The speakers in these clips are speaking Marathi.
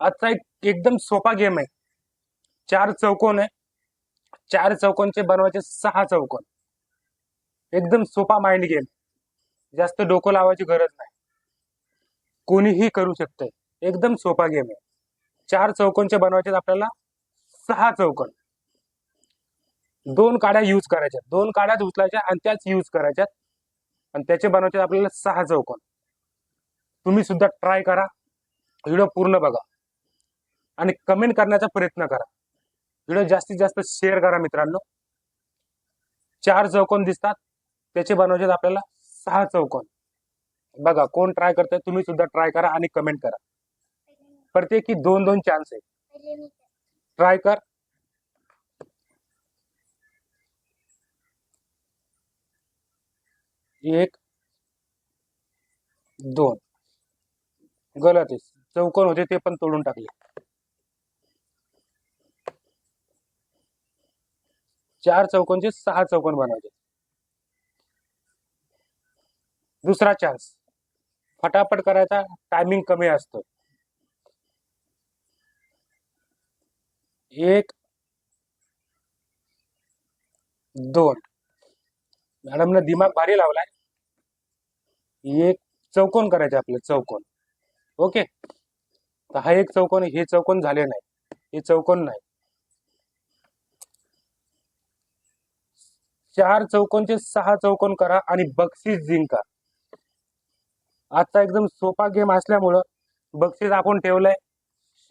आजचा एक एकदम सोपा गेम आहे. चार चौकोन आहे. चार चौकोनचे बनवायचे सहा चौकोन. एकदम सोपा माइंड गेम जास्त डोकं लावायची गरज नाही. कोणीही करू शकते एकदम सोपा गेम आहे. चार चौकोनचे बनवायचे आपल्याला सहा चौकोन. दोन काड्या यूज करायच्या. दोन काड्याच उचलायच्या आणि त्याच यूज करायच्यात. आणि त्याचे बनवायचे आपल्याला सहा चौकोन. तुम्ही सुद्धा ट्राय करा. व्हिडिओ पूर्ण बघा. आणि कमेंट करण्याचा प्रयत्न करा. व्हिडिओ जास्तीत जास्त शेअर करा मित्रांनो. चार चौकोन दिसतात. त्याचे बनवायचे आपल्याला सहा चौकोन. बघा कोण ट्राय करतोय तुम्ही सुद्धा ट्राय करा आणि कमेंट करा. प्रत्येकी दोन दोन चान्स आहे ट्राय कर. एक दोन. गलत आहे. चौकोन होते ते पण तोडून टाकले. चार चौकोनचे सहा चौकोन बनवायचे दुसरा चान्स फटाफट करायचा टायमिंग कमी असतो. एक दोन. मॅडमनं दिमाग भारी लावलाय. एक चौकोन करायचे आपले चौकोन. ओके? तर हा एक चौकोन हे चौकोन झाले नाही. हे चौकोन नाही. चार चौकोनचे सहा चौकोन करा आणि बक्षीस जिंका. आजचा एकदम सोपा गेम असल्यामुळं बक्षीस आपण ठेवलंय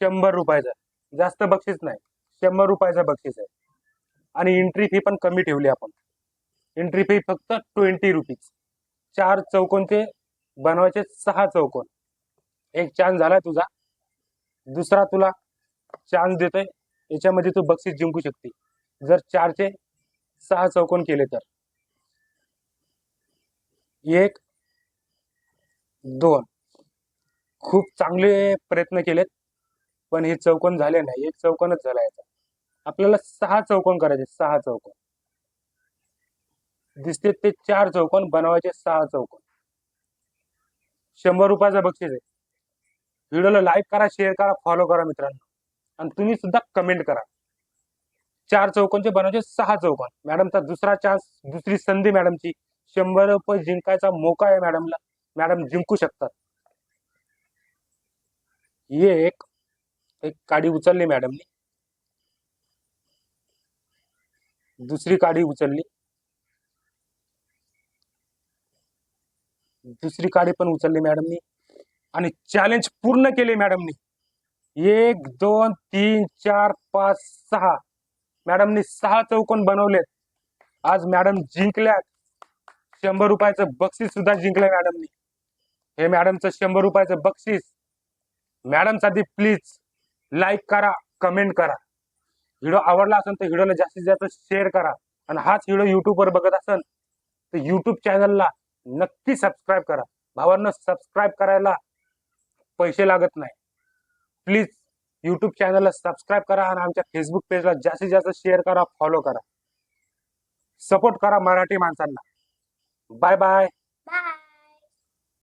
शंभर रुपयाचा. जास्त बक्षीस नाही शंभर रुपयाचा बक्षीस आहे. आणि एंट्री फी पण कमी ठेवली आपण. एंट्री फी फक्त ट्वेंटी रुपीज चार चौकोनचे बनवायचे सहा चौकोन. एक चान्स झालाय तुझा. दुसरा तुला चान्स देतोय. याच्यामध्ये तू बक्षीस जिंकू शकते. जर चारचे सहा चौकोन केले तर. एक दोन. खूप चांगले प्रयत्न केलेत पण हे चौकोन झाले नाही. एक चौकोनच झाला याचा. आपल्याला सहा चौकोन करायचे सहा चौकोन. दिसते ते चार चौकोन बनवायचे सहा चौकोन. शंभर रुपयाचा बक्षीस आहे. व्हिडिओला लाईक करा शेअर करा फॉलो करा मित्रांनो. आणि तुम्ही सुद्धा कमेंट करा. चार चौकोनचे बनवायचे सहा चौकोन. मॅडमचा दुसरा चान्स दुसरी संधी मॅडमची. शंभर रुपये जिंकायचा मोका आहे मॅडमला. मॅडम जिंकू शकतात. ये एक एक काडी उचलली मॅडमनी. दुसरी काडी उचलली. दुसरी काडी पण उचलली मॅडमनी. आणि चॅलेंज पूर्ण केले मॅडमनी. एक दोन तीन चार पाच सहा. मॅडमनी सहा चौकोन बनवलेत. आज मॅडम जिंकल्यात. शंभर रुपयाचं बक्षीस सुद्धा जिंकलंय मॅडमनी. हे मॅडमचं शंभर रुपयाचं बक्षीस. मॅडमसाठी प्लीज लाईक करा कमेंट करा. व्हिडिओ आवडला असेल तर व्हिडिओला जास्तीत जास्त शेअर करा. आणि हाच व्हिडिओ युट्यूबवर बघत असेल तर युट्यूब चॅनलला नक्की सबस्क्राईब करा. भावांना सबस्क्राईब करायला पैसे लागत नाही. प्लीज युट्यूब चॅनलला सबस्क्राईब करा आणि आमच्या फेसबुक पेजला जास्तीत जास्त शेअर करा फॉलो करा. सपोर्ट करा मराठी माणसांना. Bye bye Bye.